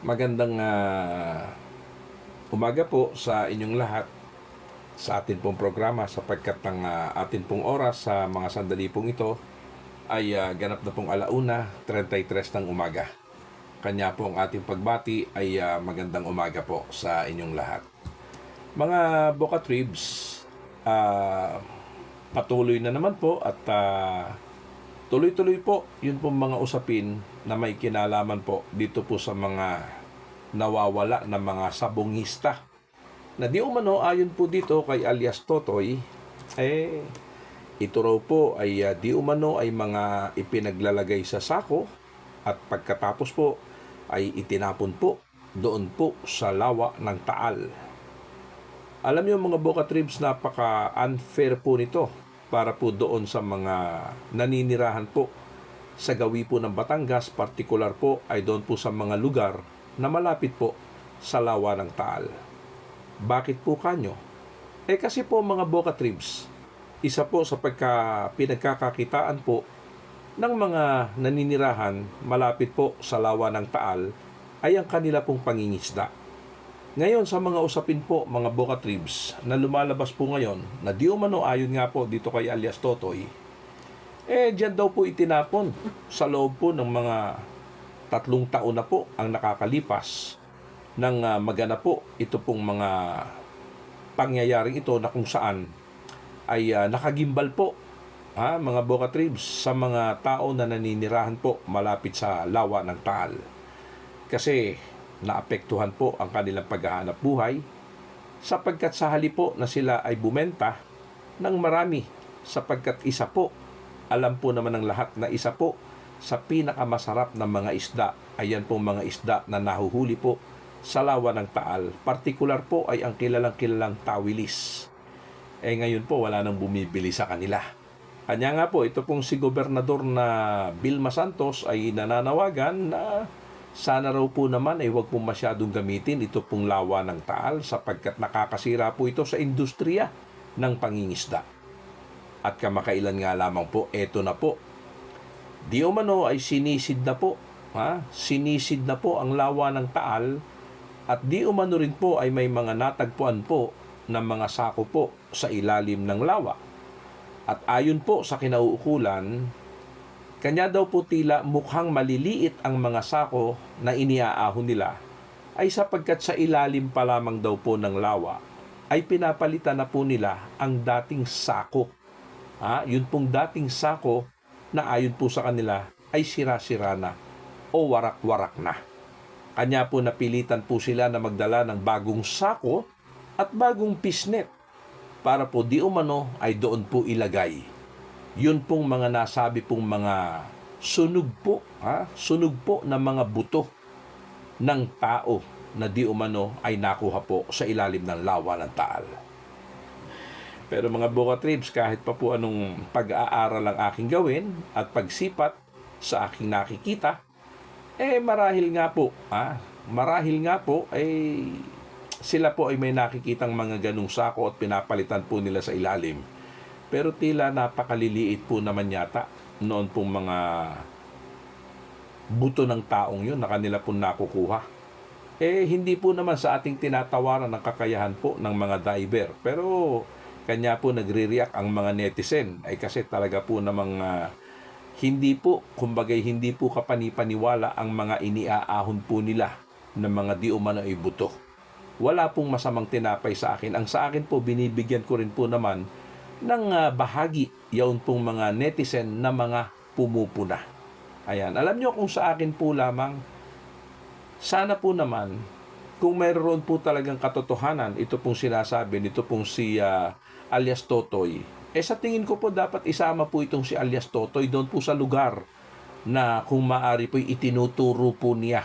Magandang ah, umaga po sa inyong lahat sa atin pong programa sapagkat ang ah, atin pong oras sa mga sandali pong ito ay ah, ganap na pong alauna, 33 ng umaga. Kanya po ang ating pagbati ay ah, magandang umaga po sa inyong lahat. Mga Boca Tribs, ah, patuloy na naman po at ah, tuloy-tuloy po yun pong mga usapin na may kinalaman po dito po sa mga nawawala na mga sabongista na di umano ayon po dito kay alias Totoy eh ito raw po ay ah, di umano ay mga ipinaglalagay sa sako at pagkatapos po ay itinapon po doon po sa lawa ng Taal. Alam niyo mga Boca Tribs, napaka-unfair po nito para po doon sa mga naninirahan po sa gawi po ng Batangas, partikular po ay doon po sa mga lugar na malapit po sa lawa ng Taal. Bakit po kanyo? Eh kasi po mga Boca Tribs, isa po sa pagka pinagkakakitaan po ng mga naninirahan malapit po sa lawa ng Taal ay ang kanila pong pangingisda. Ngayon sa mga usapin po mga Boca Tribs na lumalabas po ngayon na di umano ayon nga po dito kay alias Totoy, eh dyan daw po itinapon sa loob po ng mga tatlong taon na po ang nakakalipas ng uh, magana po ito pong mga pangyayaring ito na kung saan ay ah, nakagimbal po ha, mga Boca Tribs sa mga tao na naninirahan po malapit sa lawa ng Taal. Kasi naapektuhan po ang kanilang paghahanap buhay sapagkat sa halip po na sila ay bumenta ng marami sapagkat isa po alam po naman ng lahat na isa po sa pinakamasarap na mga isda ayan pong mga isda na nahuhuli po sa lawa ng Taal. Partikular po ay ang kilalang kilalang tawilis. Eh ngayon po wala nang bumibili sa kanila. Kanya nga po, ito pong si Gobernador na Vilma Santos ay nananawagan na sana raw po naman ay huwag pong masyadong gamitin ito pong lawa ng taal sapagkat nakakasira po ito sa industriya ng pangingisda. At kamakailan nga lamang po, eto na po. Di umano ay sinisid na po. Ha? Sinisid na po ang lawa ng taal at di umano rin po ay may mga natagpuan po ng mga sako po sa ilalim ng lawa. At ayon po sa kinauukulan, kanya daw po tila mukhang maliliit ang mga sako na iniaahon nila ay sapagkat sa ilalim pa lamang daw po ng lawa ay pinapalitan na po nila ang dating sako. Ha? Yun pong dating sako na ayon po sa kanila ay sira-sira na o warak-warak na. Kanya po napilitan po sila na magdala ng bagong sako at bagong pisnet para po di umano ay doon po ilagay. Yun pong mga nasabi pong mga sunog po, ha? sunog po ng mga buto ng tao na di umano ay nakuha po sa ilalim ng lawa ng taal. Pero mga Boca Tribs, kahit pa po anong pag-aaral ang aking gawin at pagsipat sa aking nakikita, eh marahil nga po, ah, marahil nga po, eh sila po ay may nakikitang mga ganong sako at pinapalitan po nila sa ilalim. Pero tila napakaliliit po naman yata noon pong mga buto ng taong yun na kanila po nakukuha. Eh, hindi po naman sa ating tinatawaran ng kakayahan po ng mga diver. Pero, kanya po nagre-react ang mga netizen. Ay kasi talaga po namang ah, hindi po, kumbagay hindi po kapanipaniwala ang mga iniaahon po nila ng mga di umano ay buto. Wala pong masamang tinapay sa akin. Ang sa akin po, binibigyan ko rin po naman ng ah, bahagi yaon pong mga netizen na mga pumupuna. Ayan. Alam nyo kung sa akin po lamang, sana po naman, kung mayroon po talagang katotohanan, ito pong sinasabi, nito pong si ah, alias Totoy, eh sa tingin ko po dapat isama po itong si alias Totoy doon po sa lugar na kung maari po itinuturo po niya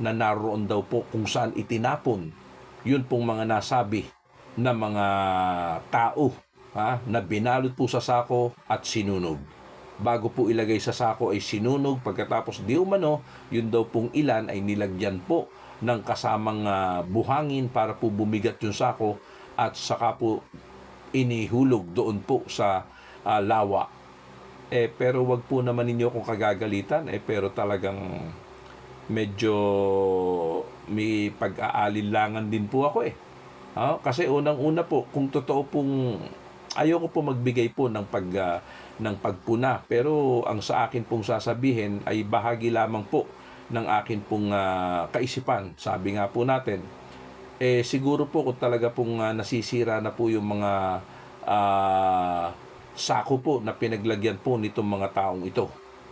na naroon daw po kung saan itinapon yun pong mga nasabi na mga tao ha, na binalot po sa sako at sinunog. Bago po ilagay sa sako ay sinunog pagkatapos di umano, yun daw pong ilan ay nilagyan po ng kasamang ah, buhangin para po bumigat yung sako at saka po inihulog doon po sa ah, lawa. Eh pero wag po naman ninyo kung kagagalitan eh pero talagang medyo may pag-aalinlangan din po ako eh. Ah, kasi unang-una po, kung totoo pong ayoko po magbigay po ng pag ah, ng pagpuna, pero ang sa akin pong sasabihin ay bahagi lamang po ng akin pong ah, kaisipan. Sabi nga po natin, eh siguro po kung talaga pong ah, nasisira na po yung mga ah, sako po na pinaglagyan po nitong mga taong ito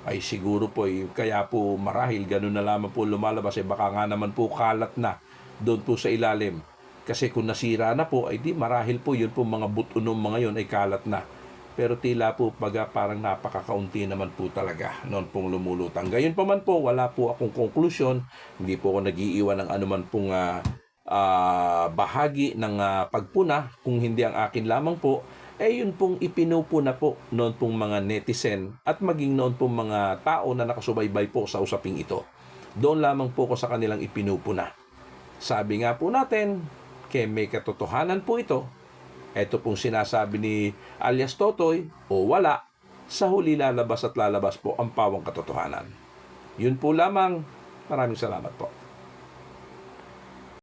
ay siguro po eh, kaya po marahil ganun na lamang po lumalabas. Eh baka nga naman po kalat na doon po sa ilalim. Kasi kung nasira na po ay di marahil po yun po mga butunom mga yun ay kalat na pero tila po baga parang napakakaunti naman po talaga noon pong lumulutang. Gayon pa man po, wala po akong konklusyon, hindi po ako nag-iiwan ng anuman pong ah, ah, bahagi ng ah, pagpuna, kung hindi ang akin lamang po, eh yun pong ipinupuna po noon pong mga netizen at maging noon pong mga tao na nakasubaybay po sa usaping ito. Doon lamang po ko sa kanilang ipinupuna. Sabi nga po natin, kaya may katotohanan po ito, ito pong sinasabi ni alias Totoy o wala, sa huli lalabas at lalabas po ang pawang katotohanan. Yun po lamang. Maraming salamat po.